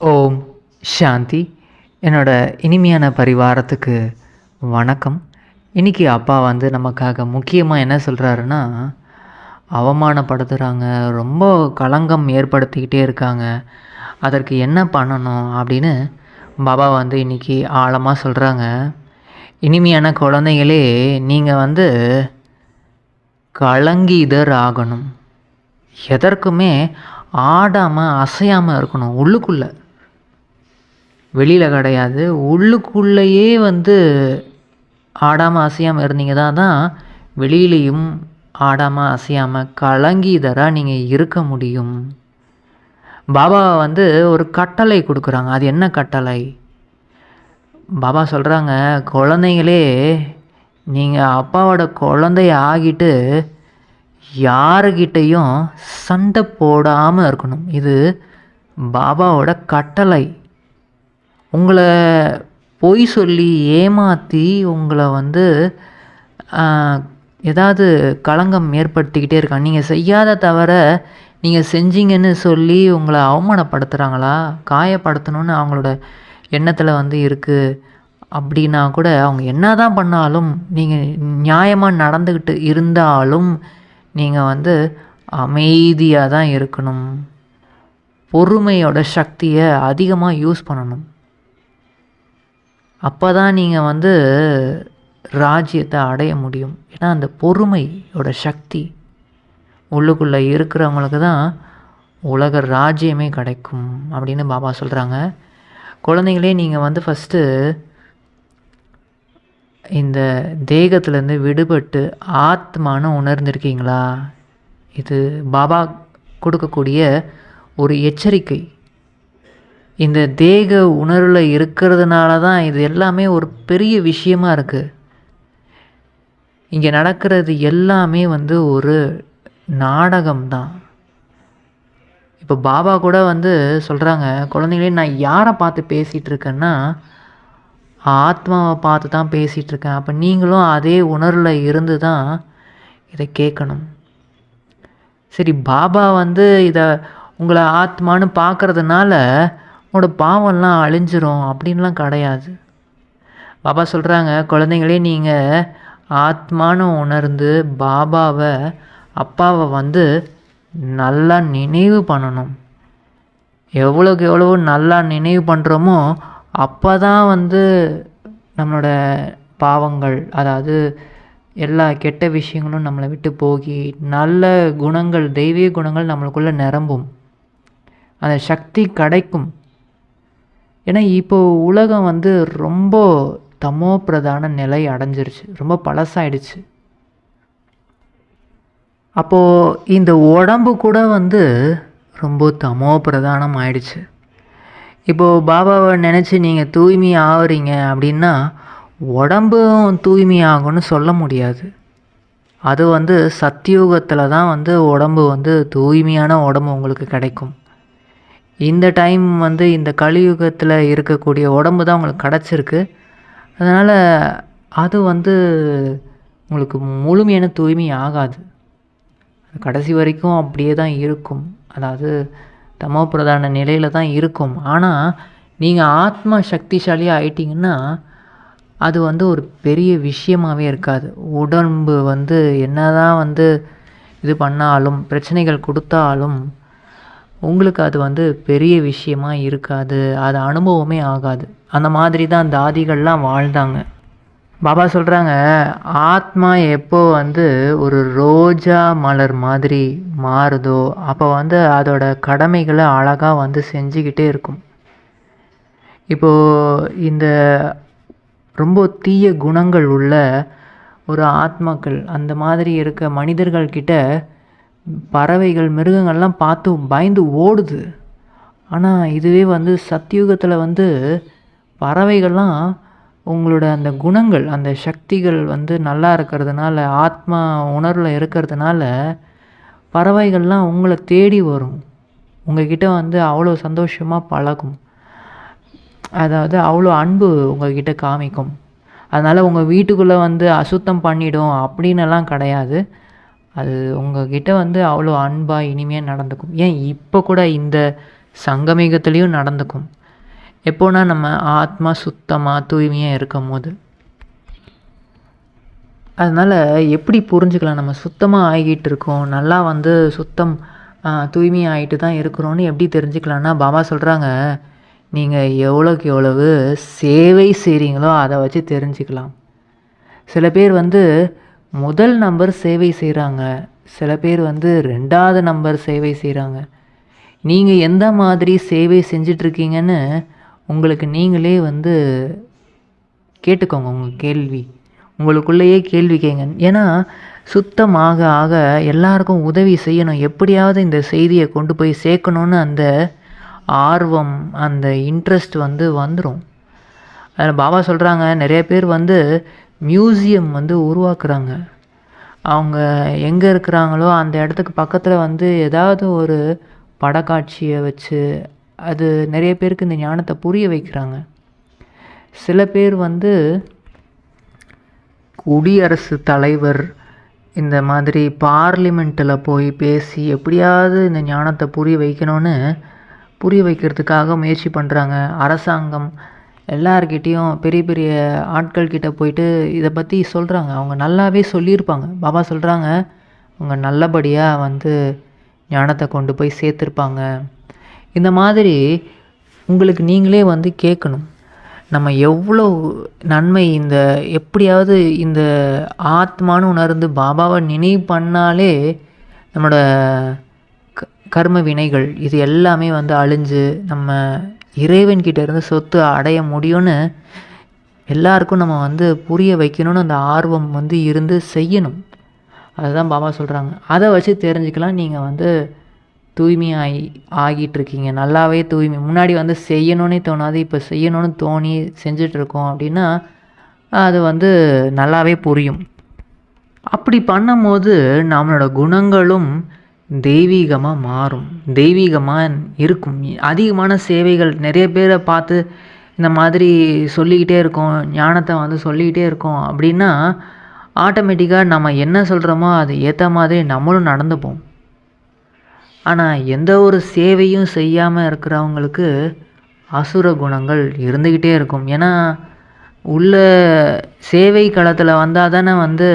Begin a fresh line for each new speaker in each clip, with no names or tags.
ஓம் சாந்தி. என்னோட இனிமையான பரிவாரத்துக்கு வணக்கம். இன்றைக்கி அப்பா வந்து நமக்காக முக்கியமாக என்ன சொல்கிறாருன்னா அவமானப்படுத்துகிறாங்க ரொம்ப களங்கம் ஏற்படுத்திக்கிட்டே இருக்காங்க. அதற்கு என்ன பண்ணணும் அப்படின்னு பாபா வந்து இன்றைக்கி ஆழமாக சொல்கிறாங்க இனிமையான குழந்தைகளே நீங்கள் வந்து கலங்கிதர் ஆகணும் எதற்குமே ஆடாமல் அசையாமல் இருக்கணும் உள்ளுக்குள்ளே. வெளியில் கிடையாது. உள்ளுக்குள்ளேயே வந்து ஆடாமல் அசையாமல் இருந்தீங்க. தான் தான் வெளியிலையும் ஆடாமல் அசையாமல் கலங்கீதராக நீங்கள் இருக்க முடியும். பாபா வந்து ஒரு கட்டளை கொடுக்குறாங்க. அது என்ன கட்டளை? பாபா சொல்கிறாங்க குழந்தைங்களே நீங்கள் அப்பாவோட குழந்தைய ஆகிட்டு யாருக்கிட்டேயும் சண்டை போடாமல் இருக்கணும். இது பாபாவோட கட்டளை. உங்களை பொய் சொல்லி ஏமாற்றி உங்களை வந்து ஏதாவது களங்கம் ஏற்படுத்திக்கிட்டே இருக்காங்க. நீங்கள் செய்யாத தவிர நீங்கள் செஞ்சீங்கன்னு சொல்லி உங்களை அவமானப்படுத்துகிறாங்களா காயப்படுத்தணும்னு அவங்களோட எண்ணத்தில் வந்து இருக்குது அப்படின்னா கூட அவங்க என்ன தான் பண்ணாலும் நீங்கள் நியாயமாக நடந்துக்கிட்டு இருந்தாலும் நீங்கள் வந்து அமைதியாக தான் இருக்கணும். பொறுமையோட சக்தியை அதிகமாக யூஸ் பண்ணணும். அப்போ தான் நீங்கள் வந்து ராஜ்யத்தை அடைய முடியும். ஏன்னா அந்த பொறுமையோட சக்தி உள்ளுக்குள்ளே இருக்கிறவங்களுக்கு தான் உலக ராஜ்யமே கிடைக்கும் அப்படின்னு பாபா சொல்கிறாங்க குழந்தைங்களே நீங்கள் வந்து ஃபஸ்ட்டு இந்த தேகத்திலேருந்து விடுபட்டு ஆத்மானு உணர்ந்திருக்கீங்களா? இது பாபா கொடுக்கக்கூடிய ஒரு எச்சரிக்கை. இந்த தேக உணர்வில் இருக்கிறதுனால தான் இது எல்லாமே ஒரு பெரிய விஷயமா இருக்குது இங்கே நடக்கிறது எல்லாமே வந்து ஒரு நாடகம் தான் இப்போ பாபா கூட வந்து சொல்கிறாங்க குழந்தைங்களே நான் யாரை பார்த்து பேசிகிட்டு இருக்கேன்னா ஆத்மாவை பார்த்து தான் பேசிகிட்டு இருக்கேன் அப்போ நீங்களும் அதே உணர்வில் இருந்து தான் இதை கேட்கணும். சரி பாபா வந்து இதை உங்களை ஆத்மான்னு பார்க்கறதுனால உங்களோட பாவம்லாம் அழிஞ்சிரும் அப்படின்லாம் கிடையாது. பாபா சொல்கிறாங்க குழந்தைங்களே நீங்கள் ஆத்மான்னு உணர்ந்து பாபாவை அப்பாவை வந்து நல்லா நினைவு பண்ணணும். எவ்வளோக்கு எவ்வளோ நல்லா நினைவு பண்ணுறோமோ அப்போ தான் வந்து நம்மளோட பாவங்கள் அதாவது எல்லா கெட்ட விஷயங்களும் நம்மளை விட்டு போகி நல்ல குணங்கள் தெய்வீக குணங்கள் நம்மளுக்குள்ளே நிரம்பும். அந்த சக்தி கிடைக்கும். ஏன்னா இப்போ உலகம் வந்து ரொம்ப தமோ பிரதான நிலை அடைஞ்சிருச்சு. ரொம்ப பழசாயிடுச்சு. அப்போது இந்த உடம்பு கூட வந்து ரொம்ப தமோ பிரதானம் ஆயிடுச்சு. இப்போது பாபாவை நினச்சி நீங்கள் தூய்மை ஆகுறீங்க அப்படின்னா உடம்பும் தூய்மை ஆகும்னு சொல்ல முடியாது. அது வந்து சத்தியோகத்தில் தான் வந்து உடம்பு வந்து தூய்மையான உடம்பு உங்களுக்கு கிடைக்கும். இந்த டைம் வந்து இந்த கலியுகத்தில் இருக்கக்கூடிய உடம்பு தான் உங்களுக்கு கிடச்சிருக்கு. அதனால் அது வந்து உங்களுக்கு முழுமையான தூய்மை ஆகாது. கடைசி வரைக்கும் அப்படியே தான் இருக்கும். அதாவது தமோ பிரதான நிலையில் தான் இருக்கும். ஆனால் நீங்கள் ஆத்மா சக்திசாலியாக ஆயிட்டீங்கன்னா அது வந்து ஒரு பெரிய விஷயமாகவே இருக்காது. உடம்பு வந்து என்னதான் வந்து இது பண்ணாலும் பிரச்சனைகள் கொடுத்தாலும் உங்களுக்கு அது வந்து பெரிய விஷயமா இருக்காது. அது அனுபவமே ஆகாது. அந்த மாதிரி தான் தாதிகள்லாம் வாழ்ந்தாங்க. பாபா சொல்கிறாங்க ஆத்மா எப்போ வந்து ஒரு ரோஜா மலர் மாதிரி மாறுதோ அப்போ வந்து அதோட கடமைகளை அழகாக வந்து செஞ்சுக்கிட்டே இருக்கும். இப்போது இந்த ரொம்ப தீய குணங்கள் உள்ள ஒரு ஆத்மாக்கள் அந்த மாதிரி இருக்க மனிதர்கள்கிட்ட பறவைகள் மிருகங்கள்லாம் பார்த்து பயந்து ஓடுது. ஆனால் இதுவே வந்து சத்தியுகத்தில் வந்து பறவைகள்லாம் உங்களோட அந்த குணங்கள் அந்த சக்திகள் வந்து நல்லா இருக்கிறதுனால ஆத்மா உணர்வில் இருக்கிறதுனால பறவைகள்லாம் உங்களை தேடி வரும். உங்ககிட்ட வந்து அவ்வளோ சந்தோஷமாக பழகும். அதாவது அவ்வளோ அன்பு உங்ககிட்ட காமிக்கும். அதனால் உங்கள் வீட்டுக்குள்ளே வந்து அசுத்தம் பண்ணிடும் அப்படின்னுலாம் கிடையாது. அது உங்ககிட்ட வந்து அவ்வளோ அன்பாக இனிமையாக நடந்துக்கும். ஏன் இப்போ கூட இந்த சங்கமிகத்துலேயும் நடந்துக்கும். எப்போனா நம்ம ஆத்மா சுத்தமாக தூய்மையாக இருக்கும் போது அதனால் எப்படி புரிஞ்சுக்கலாம்? நம்ம சுத்தமாக ஆகிட்டு இருக்கோம். நல்லா வந்து சுத்தம் தூய்மையாக ஆகிட்டு தான் இருக்கிறோன்னு எப்படி தெரிஞ்சுக்கலான்னா பாபா சொல்கிறாங்க நீங்கள் எவ்வளோக்கு எவ்வளவு சேவை செய்கிறீங்களோ அதை வச்சு தெரிஞ்சுக்கலாம். சில பேர் வந்து முதல் நம்பர் சேவை செய்கிறாங்க சில பேர் வந்து ரெண்டாவது நம்பர் சேவை செய்கிறாங்க நீங்கள் எந்த மாதிரி சேவை செஞ்சிட்ருக்கீங்கன்னு உங்களுக்கு நீங்களே வந்து கேட்டுக்கோங்க உங்கள் கேள்வி. உங்களுக்குள்ளேயே கேள்வி கேங்க. ஏன்னா சுத்தமாக ஆக எல்லாருக்கும் உதவி செய்யணும். எப்படியாவது இந்த செய்தியை கொண்டு போய் சேர்க்கணுன்னு அந்த ஆர்வம் அந்த இன்ட்ரெஸ்ட் வந்து வந்துடும் அதில் பாபா சொல்கிறாங்க நிறைய பேர் வந்து மியூசியம் வந்து உருவாக்குறாங்க. அவங்க எங்கே இருக்கிறாங்களோ அந்த இடத்துக்கு பக்கத்தில் வந்து ஏதாவது ஒரு படக்காட்சியை வச்சு அது நிறைய பேருக்கு இந்த ஞானத்தை புரிய வைக்கிறாங்க. சில பேர் வந்து குடியரசு தலைவர் இந்த மாதிரி பார்லிமெண்ட்டில் போய் பேசி எப்படியாவது இந்த ஞானத்தை புரிய வைக்கணும்னு புரிய வைக்கிறதுக்காக முயற்சி பண்ணுறாங்க அரசாங்கம் எல்லார்கிட்டேயும் பெரிய பெரிய ஆட்கள் கிட்ட போயிட்டு இதை பற்றி சொல்கிறாங்க அவங்க நல்லாவே சொல்லியிருப்பாங்க. பாபா சொல்கிறாங்க அவங்க நல்லபடியாக வந்து ஞானத்தை கொண்டு போய் சேர்த்துருப்பாங்க. இந்த மாதிரி உங்களுக்கு நீங்களே வந்து கேட்கணும். நம்ம எவ்வளோ நன்மை இந்த எப்படியாவது இந்த ஆத்மானு உணர்ந்து பாபாவை நினைவு பண்ணாலே நம்மளோட க கர்ம வினைகள் இது எல்லாமே வந்து அழிஞ்சு நம்ம இறைவன்கிட்ட இருந்து சொத்து அடைய முடியும்னு எல்லாருக்கும் நம்ம வந்து புரிய வைக்கணும்னு அந்த ஆர்வம் வந்து இருந்து செய்யணும். அதுதான் பாபா சொல்கிறாங்க அதை வச்சு தெரிஞ்சுக்கலாம். நீங்கள் வந்து தூய்மை ஆகி ஆகிட்டுருக்கீங்க. நல்லாவே தூய்மை. முன்னாடி வந்து செய்யணுன்னே தோணாது. இப்போ செய்யணும்னு தோணி செஞ்சிட்ருக்கோம் அப்படின்னா அது வந்து நல்லாவே புரியும். அப்படி பண்ணும்போது நம்மளோட குணங்களும் தெய்வீகமாக மாறும். தெய்வீகமாக இருக்கும். அதிகமான சேவைகள் நிறைய பேரை பார்த்து இந்த மாதிரி சொல்லிக்கிட்டே இருக்கோம் ஞானத்தை வந்து சொல்லிக்கிட்டே இருக்கோம் அப்படின்னா ஆட்டோமேட்டிக்காக நம்ம என்ன சொல்கிறோமோ அது ஏற்ற மாதிரி நம்மளும் நடந்துப்போம். ஆனால் எந்த ஒரு சேவையும் செய்யாமல் இருக்கிறவங்களுக்கு அசுர குணங்கள் இருந்துக்கிட்டே இருக்கும். ஏன்னா உள்ள சேவை களத்தில் வந்தால் தானே வந்து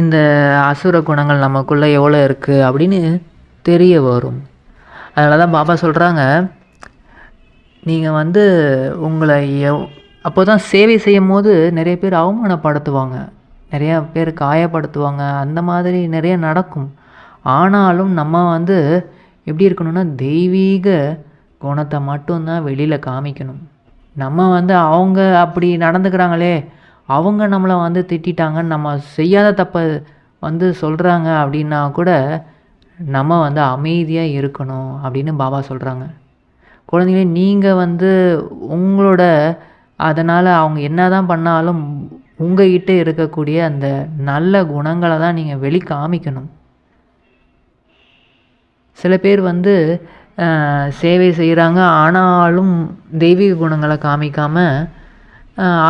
இந்த அசுர குணங்கள் நமக்குள்ளே எவ்வளோ இருக்குது அப்படின்னு தெரிய வரும். அதனால தான் பாபா சொல்கிறாங்க நீங்கள் வந்து உங்களை எவ் அப்போ தான் சேவை செய்யும் போது நிறைய பேர் அவமானப்படுத்துவாங்க. நிறையா பேர் காயப்படுத்துவாங்க. அந்த மாதிரி நிறைய நடக்கும். ஆனாலும் நம்ம வந்து எப்படி இருக்கணும்னா தெய்வீக குணத்தை மட்டும்தான் வெளியில் காமிக்கணும். நம்ம வந்து அவங்க அப்படி நடந்துக்கிறாங்களே அவங்க நம்மளை வந்து திட்டாங்கன்னு நம்ம செய்யாத தப்பை வந்து சொல்கிறாங்க அப்படின்னா கூட நம்ம வந்து அமைதியாக இருக்கணும் அப்படின்னு பாபா சொல்கிறாங்க குழந்தைங்களே நீங்கள் வந்து உங்களோட அதனால் அவங்க என்ன தான் பண்ணாலும் உங்ககிட்ட இருக்கக்கூடிய அந்த நல்ல குணங்களை தான் நீங்கள் வெளி காமிக்கணும். சில பேர் வந்து சேவை செய்கிறாங்க ஆனாலும் தெய்வீக குணங்களை காமிக்காமல்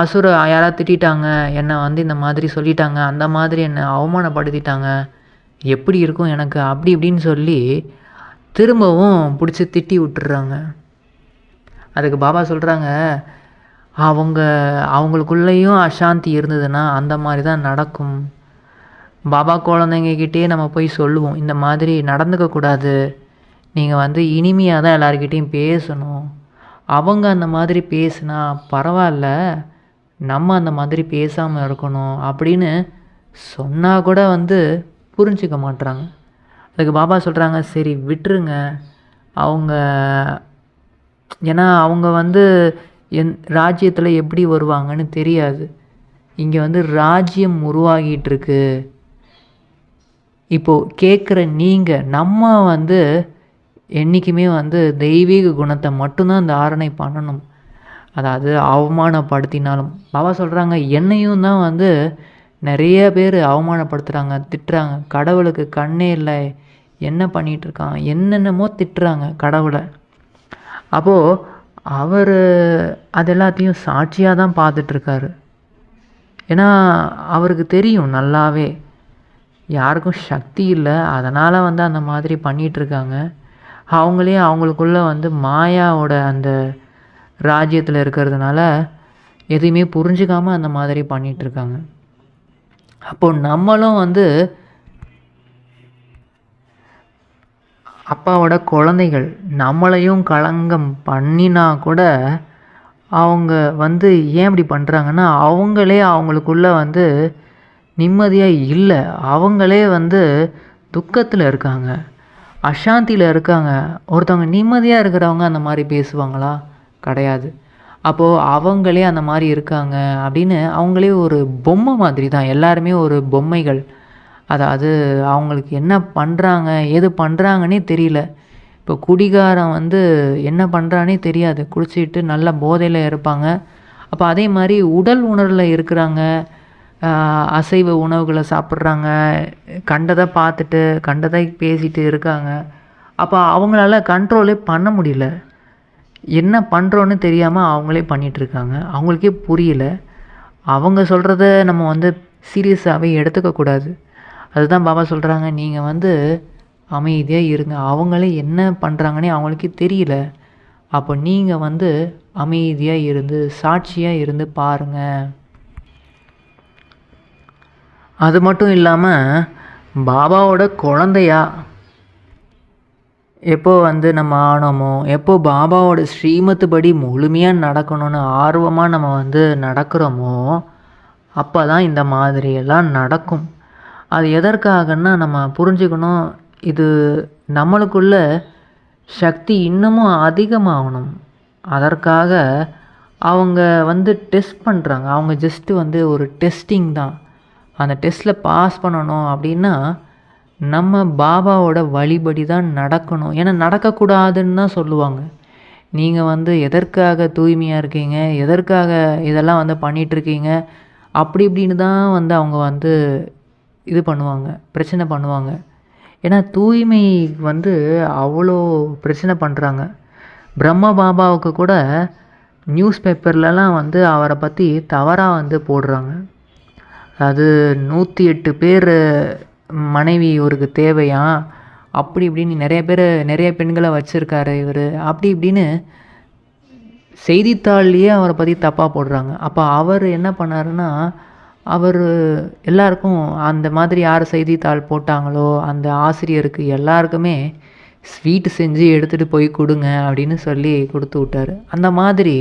அசுர யாராவது திட்டாங்க என்னை வந்து இந்த மாதிரி சொல்லிட்டாங்க. அந்த மாதிரி என்னை அவமானப்படுத்திட்டாங்க. எப்படி இருக்கும் எனக்கு? அப்படி இப்படின்னு சொல்லி திரும்பவும் பிடிச்சி திட்டி விட்டுறாங்க. அதுக்கு பாபா சொல்கிறாங்க அவங்க அவங்களுக்குள்ளேயும் அசாந்தி இருந்ததுன்னா அந்த மாதிரி தான் நடக்கும். பாபா குழந்தைங்கக்கிட்டே நம்ம போய் சொல்லுவோம். இந்த மாதிரி நடந்துக்கக்கூடாது நீங்கள் வந்து இனிமையாக தான் எல்லாருக்கிட்டேயும் பேசணும். அவங்க அந்த மாதிரி பேசுனா பரவாயில்ல நம்ம அந்த மாதிரி பேசாமல் இருக்கணும் அப்படின்னு சொன்னால் கூட வந்து புரிஞ்சிக்க மாட்றாங்க. அதுக்கு பாபா சொல்கிறாங்க சரி விட்டுருங்க. அவங்க ஏன்னா அவங்க வந்து என் ராஜ்யத்தில் எப்படி வருவாங்கன்னு தெரியாது. இங்கே வந்து ராஜ்யம் உருவாகிட்டுருக்கு இப்போது கேட்குற நீங்கள் நம்ம வந்து என்றைக்குமே வந்து தெய்வீக குணத்தை மட்டும்தான் தாரணை பண்ணணும். அதாவது அவமானப்படுத்தினாலும். பாபா சொல்கிறாங்க என்னையும் தான் வந்து நிறைய பேர் அவமானப்படுத்துகிறாங்க திட்டுறாங்க. கடவுளுக்கு கண்ணே இல்லை. என்ன பண்ணிகிட்ருக்கான் என்னென்னமோ திட்டுறாங்க கடவுளை. அப்போது அவர் அது எல்லாத்தையும் சாட்சியாக தான் பார்த்துட்ருக்காரு ஏன்னா அவருக்கு தெரியும் நல்லாவே. யாருக்கும் சக்தி இல்லை. அதனால் வந்து அந்த மாதிரி பண்ணிகிட்ருக்காங்க அவங்களே அவங்களுக்குள்ள வந்து மாயாவோட அந்த ராஜ்யத்தில் இருக்கிறதுனால எதையுமே புரிஞ்சுக்காமல் அந்த மாதிரி பண்ணிகிட்ருக்காங்க அப்போ நம்மளும் வந்து அப்பாவோட குழந்தைகள் நம்மளையும் களங்கம் பண்ணினா கூட அவங்க வந்து ஏன் இப்படி பண்ணுறாங்கன்னா அவங்களே அவங்களுக்குள்ள வந்து நிம்மதியாக இல்லை. அவங்களே வந்து துக்கத்தில் இருக்காங்க. அசாந்தியில் இருக்காங்க. ஒருத்தவங்க நிம்மதியாக இருக்கிறவங்க அந்த மாதிரி பேசுவாங்களா? கிடையாது. அப்போது அவங்களே அந்த மாதிரி இருக்காங்க அப்படின்னு அவங்களே ஒரு பொம்மை மாதிரி தான் எல்லாருமே ஒரு பொம்மைகள். அதாவது அவங்களுக்கு என்ன பண்ணுறாங்க எது பண்ணுறாங்கன்னே தெரியல. இப்போ குடிகாரன் வந்து என்ன பண்ணுறானே தெரியாது. குடிச்சிட்டு நல்ல போதையில் இருப்பாங்க. அப்போ அதே மாதிரி உடல் உணர்வில் இருக்கிறாங்க. அசைவ உணவுகளை சாப்பிட்றாங்க. கண்டதை பார்த்துட்டு கண்டதை பேசிட்டு இருக்காங்க. அப்போ அவங்களால கண்ட்ரோலே பண்ண முடியல. என்ன பண்ணுறோன்னு தெரியாமல் அவங்களே பண்ணிகிட்ருக்காங்க அவங்களுக்கே புரியல. அவங்க சொல்கிறத நம்ம வந்து சீரியஸாகவே எடுத்துக்கக்கூடாது அதுதான் பாபா சொல்கிறாங்க நீங்கள் வந்து அமைதியாக இருங்க. அவங்களே என்ன பண்ணுறாங்கன்னே அவங்களுக்கே தெரியல. அப்போ நீங்கள் வந்து அமைதியாக இருந்து சாட்சியாக இருந்து பாருங்கள் அது மட்டும் இல்லாமல் பாபாவோட குழந்தையா? எப்போ வந்து நம்ம ஆனோமோ எப்போ பாபாவோட ஸ்ரீமத்து படி முழுமையாக நடக்கணும்னு ஆர்வமாக நம்ம வந்து நடக்கிறோமோ அப்போ தான் இந்த மாதிரியெல்லாம் நடக்கும். அது எதற்காகன்னா நம்ம புரிஞ்சுக்கணும் இது நம்மளுக்குள்ள சக்தி இன்னமும் அதிகமாகணும். அதற்காக அவங்க வந்து டெஸ்ட் பண்ணுறாங்க அவங்க ஜஸ்ட்டு வந்து ஒரு டெஸ்டிங் தான். அந்த டெஸ்ட்டில் பாஸ் பண்ணணும் அப்படின்னா நம்ம பாபாவோட வழிபடி தான் நடக்கணும். ஏன்னா நடக்கக்கூடாதுன்னு தான் சொல்லுவாங்க. நீங்கள் வந்து எதற்காக தூய்மையாக இருக்கீங்க? எதற்காக இதெல்லாம் வந்து பண்ணிகிட்ருக்கீங்க அப்படி இப்படின்னு தான் வந்து அவங்க வந்து இது பண்ணுவாங்க. பிரச்சனை பண்ணுவாங்க. ஏன்னா தூய்மை வந்து அவ்வளோ பிரச்சனை பண்ணுறாங்க பிரம்ம பாபாவுக்கு கூட நியூஸ் பேப்பர்லலாம் வந்து அவரை பற்றி தவறாக வந்து போடுறாங்க. அது நூற்றி எட்டு பேர் மனைவி இவருக்கு தேவையாம் அப்படி இப்படின்னு நிறைய பேர் நிறைய பெண்களை வச்சுருக்காரு இவர். அப்படி இப்படின்னு செய்தித்தாள்லேயே அவரை பற்றி தப்பாக போடுறாங்க. அப்போ அவர் என்ன பண்ணாருன்னா அவர் எல்லாருக்கும் அந்த மாதிரி யார் செய்தித்தாள் போட்டாங்களோ அந்த ஆசிரியருக்கு எல்லாருக்குமே ஸ்வீட் செஞ்சு எடுத்துகிட்டு போய் கொடுங்க அப்படின்னு சொல்லி கொடுத்து விட்டாரு. அந்த மாதிரி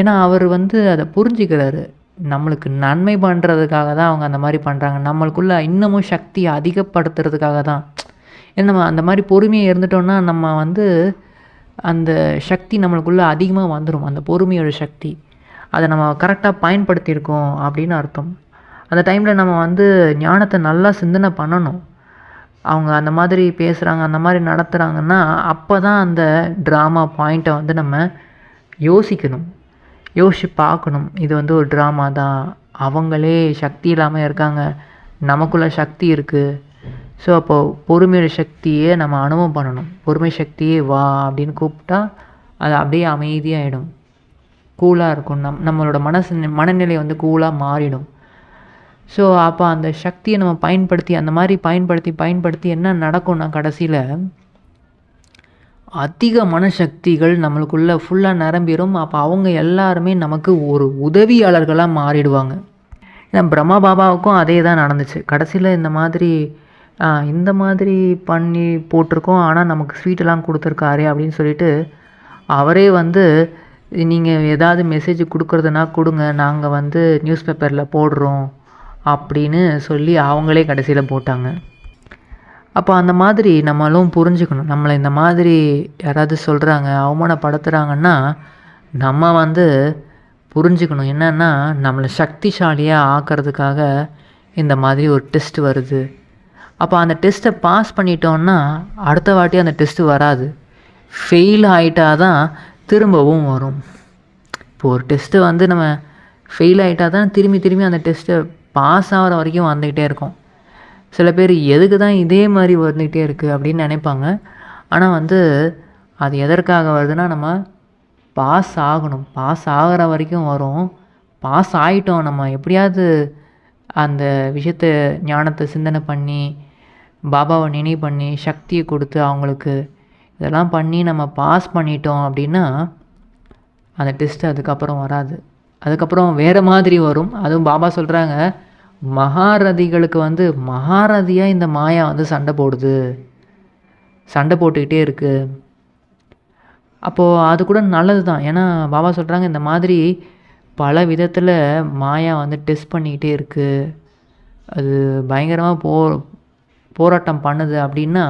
ஏன்னா அவர் வந்து அதை புரிஞ்சுக்கிறாரு. நம்மளுக்கு நன்மை பண்ணுறதுக்காக தான் அவங்க அந்த மாதிரி பண்ணுறாங்க நம்மளுக்குள்ளே இன்னமும் சக்தியை அதிகப்படுத்துறதுக்காக தான். ஏன்னா நம்ம அந்த மாதிரி பொறுமையாக இருந்துட்டோம்னா நம்ம வந்து அந்த சக்தி நம்மளுக்குள்ளே அதிகமாக வந்துடும் அந்த பொறுமையோட சக்தி. அதை நம்ம கரெக்டாக பயன்படுத்தியிருக்கோம் அப்படின்னு அர்த்தம். அந்த டைமில் நம்ம வந்து ஞானத்தை நல்லா சிந்தனை பண்ணணும். அவங்க அந்த மாதிரி பேசுகிறாங்க அந்த மாதிரி நடத்துகிறாங்கன்னா அப்போ தான் அந்த ட்ராமா பாயிண்ட்டை வந்து நம்ம யோசிக்கணும். யோசித்து பார்க்கணும் இது வந்து ஒரு ட்ராமா தான். அவங்களே சக்தி இல்லாமல் இருக்காங்க. நமக்குள்ள சக்தி இருக்குது ஸோ அப்போது பொறுமையோட சக்தியை நம்ம அனுபவம் பண்ணணும். பொறுமை சக்தியே வா அப்படின்னு கூப்பிட்டா அது அப்படியே அமைதியாகிடும் கூலாக இருக்கும். நம் நம்மளோட மனசு மனநிலை வந்து கூலாக மாறிடும். ஸோ அப்போ அந்த சக்தியை நம்ம பயன்படுத்தி அந்த மாதிரி பயன்படுத்தி பயன்படுத்தி என்ன நடக்கும்னா கடைசியில் அதிக மனசக்திகள் நம்மளுக்குள்ளே ஃபுல்லாக நிரம்பிடும் அப்போ அவங்க எல்லாருமே நமக்கு ஒரு உதவியாளர்களாக மாறிடுவாங்க. ஏன்னா பிரம்மா பாபாவுக்கும் அதே தான் நடந்துச்சு. கடைசியில் இந்த மாதிரி இந்த மாதிரி பண்ணி போட்டிருக்கோம். ஆனால் நமக்கு ஸ்வீட்டெல்லாம் கொடுத்துருக்காரே அப்படின்னு சொல்லிட்டு அவரே வந்து நீங்கள் ஏதாவது மெசேஜ் கொடுக்குறதுனா கொடுங்க. நாங்கள் வந்து நியூஸ் பேப்பரில் போடுறோம். அப்படின்னு சொல்லி அவங்களே கடைசியில் போட்டாங்க. அப்போ அந்த மாதிரி நம்மளும் புரிஞ்சுக்கணும். நம்மளை இந்த மாதிரி யாராவது சொல்கிறாங்க அவமானப்படுத்துகிறாங்கன்னா நம்ம வந்து புரிஞ்சுக்கணும். என்னென்னா நம்மளை சக்திசாலியாக ஆக்கிறதுக்காக இந்த மாதிரி ஒரு டெஸ்ட் வருது. அப்போ அந்த டெஸ்ட்டை பாஸ் பண்ணிட்டோன்னா அடுத்த வாட்டி அந்த டெஸ்ட்டு வராது. ஃபெயில் ஆகிட்டால் தான் திரும்பவும் வரும். இப்போ ஒரு டெஸ்ட்டு வந்து நம்ம ஃபெயில் ஆகிட்டா தான் திரும்பி திரும்பி அந்த டெஸ்ட்டை பாஸ் ஆகிற வரைக்கும் வந்துக்கிட்டே இருக்கும். சில பேர் எதுக்கு தான் இதே மாதிரி வந்துக்கிட்டே இருக்குது அப்படின்னு நினைப்பாங்க. ஆனால் வந்து அது எதற்காக வருதுன்னா நம்ம பாஸ் ஆகணும். பாஸ் ஆகிற வரைக்கும் வரும். பாஸ் ஆகிட்டோம் நம்ம எப்படியாவது அந்த விஷயத்த ஞானத்தை சிந்தனை பண்ணி பாபாவை நினைவு பண்ணி சக்தியை கொடுத்து அவங்களுக்கு இதெல்லாம் பண்ணி நம்ம பாஸ் பண்ணிட்டோம் அப்படின்னா அந்த டெஸ்ட் அதுக்கப்புறம் வராது. அதுக்கப்புறம் வேறு மாதிரி வரும். அதுவும் பாபா சொல்கிறாங்க மகாரதிகளுக்கு வந்து மகாரதியாக இந்த மாயா வந்து சண்டை போடுது. சண்டை போட்டுக்கிட்டே இருக்குது அப்போது அது கூட நல்லது தான் ஏன்னா பாபா சொல்கிறாங்க இந்த மாதிரி பல விதத்தில் மாயா வந்து டெஸ்ட் பண்ணிக்கிட்டே இருக்குது அது பயங்கரமாக போ போராட்டம் பண்ணுது அப்படின்னா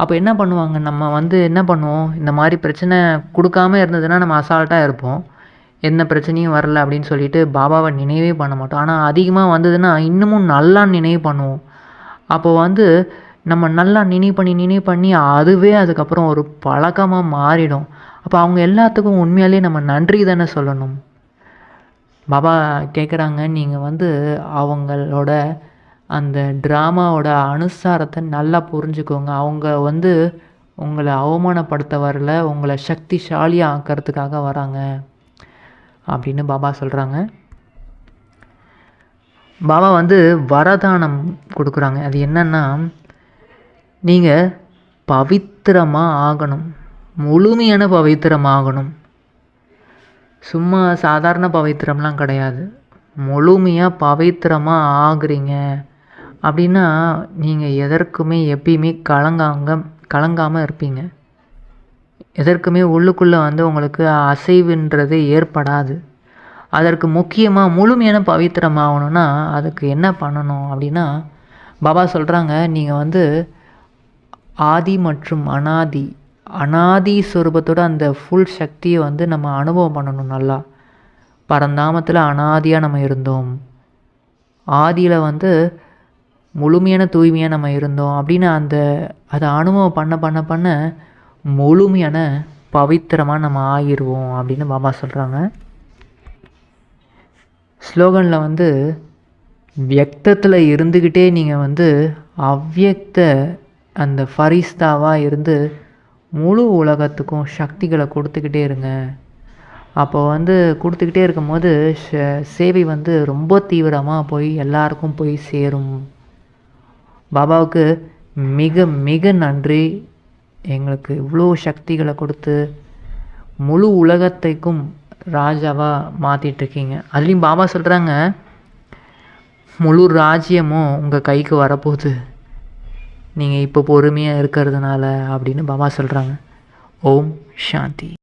அப்போ என்ன பண்ணுவாங்க? நம்ம வந்து என்ன பண்ணுவோம்? இந்த மாதிரி பிரச்சனை கொடுக்காம இருந்ததுன்னா நம்ம அசால்ட்டாக இருப்போம். எந்த பிரச்சனையும் வரல அப்படின்னு சொல்லிட்டு பாபாவை நினைவே பண்ண மாட்டோம். ஆனால் அதிகமாக வந்ததுன்னா இன்னமும் நல்லா நினைவு பண்ணுவோம். அப்போ வந்து நம்ம நல்லா நினைவு பண்ணி நினைவு பண்ணி அதுவே அதுக்கப்புறம் ஒரு பழக்கமாக மாறிடும். அப்போ அவங்க எல்லாத்துக்கும் உண்மையாலே நம்ம நன்றி தானே சொல்லணும். பாபா கேட்குறாங்க நீங்கள் வந்து அவங்களோட அந்த ட்ராமாவோட அனுசாரத்தை நல்லா புரிஞ்சுக்கோங்க. அவங்க வந்து உங்களை அவமானப்படுத்த வரல உங்களை சக்திசாலியாக ஆக்கிறதுக்காக வராங்க. அப்படின்னு பாபா சொல்கிறாங்க பாபா வந்து வரதானம் கொடுக்குறாங்க. அது என்னன்னா நீங்கள் பவித்திரமாக ஆகணும். முழுமையான பவித்திரமாகணும் சும்மா சாதாரண பவித்திரம்லாம் கிடையாது. முழுமையாக பவித்திரமாக ஆகுறீங்க. அப்படின்னா நீங்கள் எதற்குமே எப்பயுமே கலங்காங்க கலங்காமல் இருப்பீங்க. எதற்குமே உள்ளுக்குள்ளே வந்து உங்களுக்கு அசைவுன்றது ஏற்படாது. அதற்கு முக்கியமாக முழுமையான பவித்திரமாகணும்னா அதுக்கு என்ன பண்ணணும் அப்படின்னா பாபா சொல்கிறாங்க நீங்கள் வந்து ஆதி மற்றும் அனாதி அனாதி ஸ்வரூபத்தோட அந்த ஃபுல் சக்தியை வந்து நம்ம அனுபவம் பண்ணணும் நல்லா. பரந்தாமத்தில் அனாதியாக நம்ம இருந்தோம். ஆதியில் வந்து முழுமையான தூய்மையாக நம்ம இருந்தோம் அப்படின்னு அந்த அதை அனுபவம் பண்ண பண்ண பண்ண முழுமையான பவித்திரமாக நம்ம ஆகிடுவோம் அப்படின்னு பாபா சொல்கிறாங்க ஸ்லோகனில் வந்து வியக்தத்தில் இருந்துக்கிட்டே நீங்கள் வந்து அவ்வியக்த அந்த ஃபரிஸ்தாவாக இருந்து முழு உலகத்துக்கும் சக்திகளை கொடுத்துக்கிட்டே இருங்க. அப்போ வந்து கொடுத்துக்கிட்டே இருக்கும்போது சேவை வந்து ரொம்ப தீவிரமாக போய் எல்லாருக்கும் போய் சேரும். பாபாவுக்கு மிக மிக நன்றி. எங்களுக்கு இவ்வளோ சக்திகளை கொடுத்து முழு உலகத்தைக்கும் ராஜாவாக மாற்றிட்டுருக்கீங்க அதுலேயும் பாபா சொல்கிறாங்க முழு ராஜ்யமும் உங்கள் கைக்கு வரப்போகுது. நீங்கள் இப்போ பொறுமையாக இருக்கிறதுனால அப்படின்னு பாபா சொல்கிறாங்க ஓம் சாந்தி.